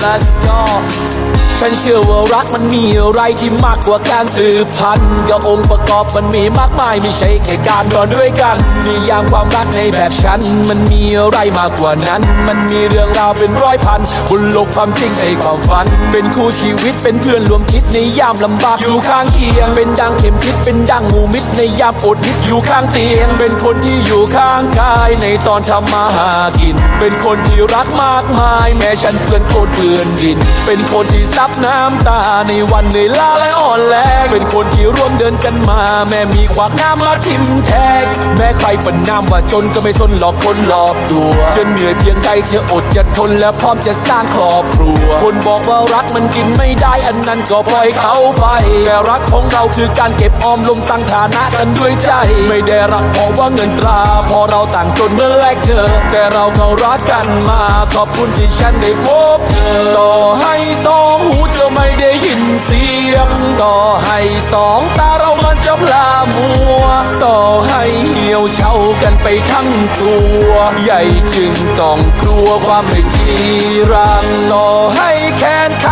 let's go ฉันเชื่อว่ารักมันมีอะไรที่มากกว่าการสืบพันธุ์ก็องค์ประกอบมันมีมากมายไม่ใช่แค่การนอนด้วยกันนิยามความรักในแบบฉัน มันมีอะไรมากกว่านั้น มันมีเรื่องราวเป็นร้อยพันบนโลกความจริงใช่ความฝัน เป็นคู่ชีวิตเป็นเพื่อนรวมคิดในยามลำบากอยู่ข้างเคียง เป็นดังเข็มทิศเป็นดังหมูมิตรในยามอดนิดอยู่ข้างเตียง เป็นคนที่อยู่ข้างกายในตอนทำมาหากิน เป็นคนที่รักมากมาย แม้ฉันเพื่อนโคตรเพื่อนดิน เป็นคนที่ซับน้ำตาในวันเหนื่อยล้าและอ่อนแรงเป็นคนที่ร่วมเดินกันมา แม้มีขวากน้ำมาทิมแทงแม้ใครประนามว่าจนก็ไม่สนหลอกคนรอบตัวจนเหนื่อยเพียงใดจะอดจะทนและพร้อมจะสร้างครอบครัว คนบอกว่ารักมันกินไม่ได้อันนั้นก็ปล่อยเขาไปแต่รักของเราคือการเก็บออมลมสร้งฐานะกันด้วยใจ ไม่ได้รักเพราะว่าเงินตรา พอเราต่างจนเมื่อแรกเจอแต่เราก็รักกันมา ขอบคุณที่ฉันได้พบเธอต่อให้สอง ต่อให้สองตาเรามันจะพลามัว ต่อให้เหี่ยวเฉากันไปทั้งตัว ใหญ่จึงต้องกลัวความไม่ชีรังต่อให้แขนขา